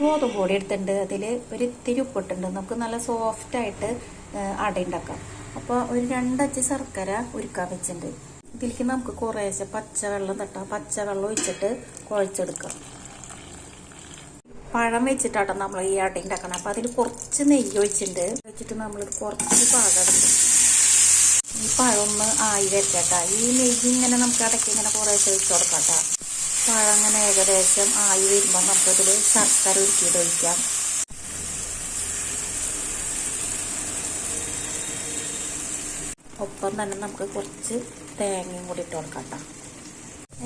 ഗോതമ്പ് പൊടി എടുത്തിട്ടുണ്ട്. അതിൽ ഒരു ഇത്തിരി ഉപ്പിട്ടുണ്ട് നമുക്ക് നല്ല സോഫ്റ്റായിട്ട് അട ഉണ്ടാക്കാം അപ്പോൾ ഒരു രണ്ടച്ച് ശർക്കര ഉരുക്കാൻ വെച്ചിട്ടുണ്ട്. ഇതിലേക്ക് നമുക്ക് കുറേശ്ശെ പച്ചവെള്ളം തട്ടാം. പച്ചവെള്ളം ഒഴിച്ചിട്ട് കുഴച്ചെടുക്കാം. പഴം വെച്ചിട്ടാട്ടോ നമ്മൾ ഈ അട ഉണ്ടാക്കണം അപ്പം അതിൽ കുറച്ച് നെയ്യ് ഒഴിച്ചിട്ടുണ്ട്. വെച്ചിട്ട് നമ്മൾ കുറച്ച് പാകം ഈ പഴം ഒന്ന് ആയി വരട്ടെ ഈ നെയ്യ് ഇങ്ങനെ നമുക്ക് അടയ്ക്ക് ഇങ്ങനെ കുറേശ്ശെ ഒഴിച്ചു കൊടുക്കാം. പഴം അങ്ങനെ ഏകദേശം ആയി വരുമ്പോൾ നമുക്കതിൽ ശർക്കര ഉരുക്കിയിട്ട് ഒഴിക്കാം. ഒപ്പം തന്നെ നമുക്ക് കുറച്ച് തേങ്ങയും കൂടി ഇട്ട് കൊടുക്കാം ട്ടാ.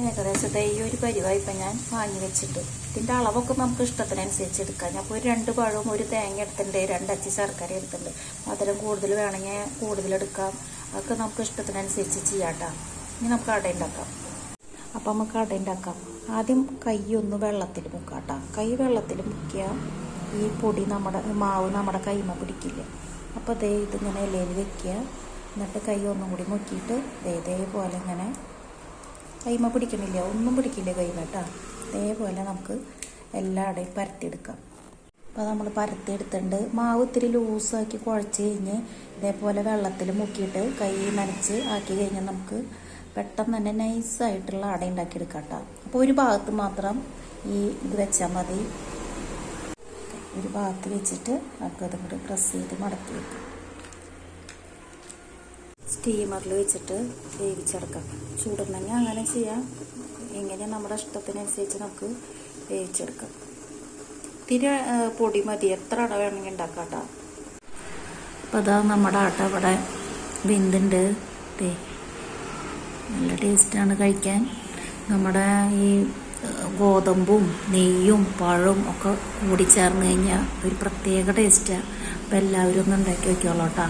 ഏകദേശം ഈ ഒരു പരിവായി ഇപ്പം ഞാൻ വാങ്ങി വെച്ചിട്ട്. ഇതിന്റെ അളവൊക്കെ നമുക്ക് ഇഷ്ടത്തിനനുസരിച്ച് എടുക്കാം. ഞാൻ ഒരു രണ്ട് പഴവും ഒരു തേങ്ങ എടുത്തിട്ടുണ്ട് രണ്ടച്ചി ശർക്കര എടുത്തിട്ടുണ്ട്. മധുരം കൂടുതൽ വേണമെങ്കിൽ കൂടുതലെടുക്കാം അതൊക്കെ നമുക്ക് ഇഷ്ടത്തിനനുസരിച്ച് ചെയ്യാം കേട്ടോ. ഇനി നമുക്ക് അട ഉണ്ടാക്കാം അപ്പം നമുക്ക് അട ഉണ്ടാക്കാം ആദ്യം കൈ ഒന്ന് വെള്ളത്തിൽ മുക്കാട്ടാം. കൈ വെള്ളത്തിൽ മുക്കിയാൽ ഈ പൊടി നമ്മുടെ മാവ് നമ്മുടെ കൈമ പിടിക്കില്ല? അപ്പോൾ ദേ ഇതിങ്ങനെ ഇലയിൽ വെക്കുക. എന്നിട്ട് കൈ ഒന്നും കൂടി മുക്കിയിട്ട് ദേ ഇതേപോലെ ഇങ്ങനെ കൈമ പിടിക്കണില്ല? ഒന്നും പിടിക്കില്ല കൈമ കേട്ടോ അതേപോലെ നമുക്ക് എല്ലായിടെയും പരത്തിയെടുക്കാം. അപ്പോൾ നമ്മൾ പരത്തിയെടുത്തിട്ടുണ്ട്. മാവ് ഇത്തിരി ലൂസാക്കി കുഴച്ച് കഴിഞ്ഞ് ഇതേപോലെ വെള്ളത്തിൽ മുക്കിയിട്ട് കൈ നനച്ച് ആക്കി കഴിഞ്ഞാൽ നമുക്ക് പെട്ടെന്ന് തന്നെ നൈസായിട്ടുള്ള അട ഉണ്ടാക്കിയെടുക്കാം കേട്ടോ അപ്പോൾ ഒരു ഭാഗത്ത് മാത്രം ഈ ഇത് വെച്ചാൽ മതി. ഒരു ഭാഗത്ത് വെച്ചിട്ട് നമുക്ക് അതും കൂടി പ്രസ് ചെയ്ത് മടക്കി വെക്കാം. സ്റ്റീമറിൽ വെച്ചിട്ട് വേവിച്ചെടുക്കാം. ചൂടുണ്ടെങ്കിൽ അങ്ങനെ ചെയ്യാം. എങ്ങനെ നമ്മുടെ ഇഷ്ടത്തിനനുസരിച്ച് നമുക്ക് വേവിച്ചെടുക്കാം. ഇത്തിരി പൊടി മതി. എത്ര അട വേണമെങ്കിൽ ഉണ്ടാക്കാം കേട്ടോ. അപ്പം അതാ നമ്മുടെ ആട്ട ഇവിടെ വെന്തുണ്ട്. ദേ നല്ല ടേസ്റ്റാണ് കഴിക്കാൻ. നമ്മുടെ ഈ ഗോതമ്പും നെയ്യും പഴവും ഒക്കെ കൂടി ചേർന്ന് കഴിഞ്ഞാൽ ഒരു പ്രത്യേക ടേസ്റ്റാണ് അപ്പോൾ എല്ലാവരും ഒന്ന് ഉണ്ടാക്കി വയ്ക്കോളൂ കേട്ടോ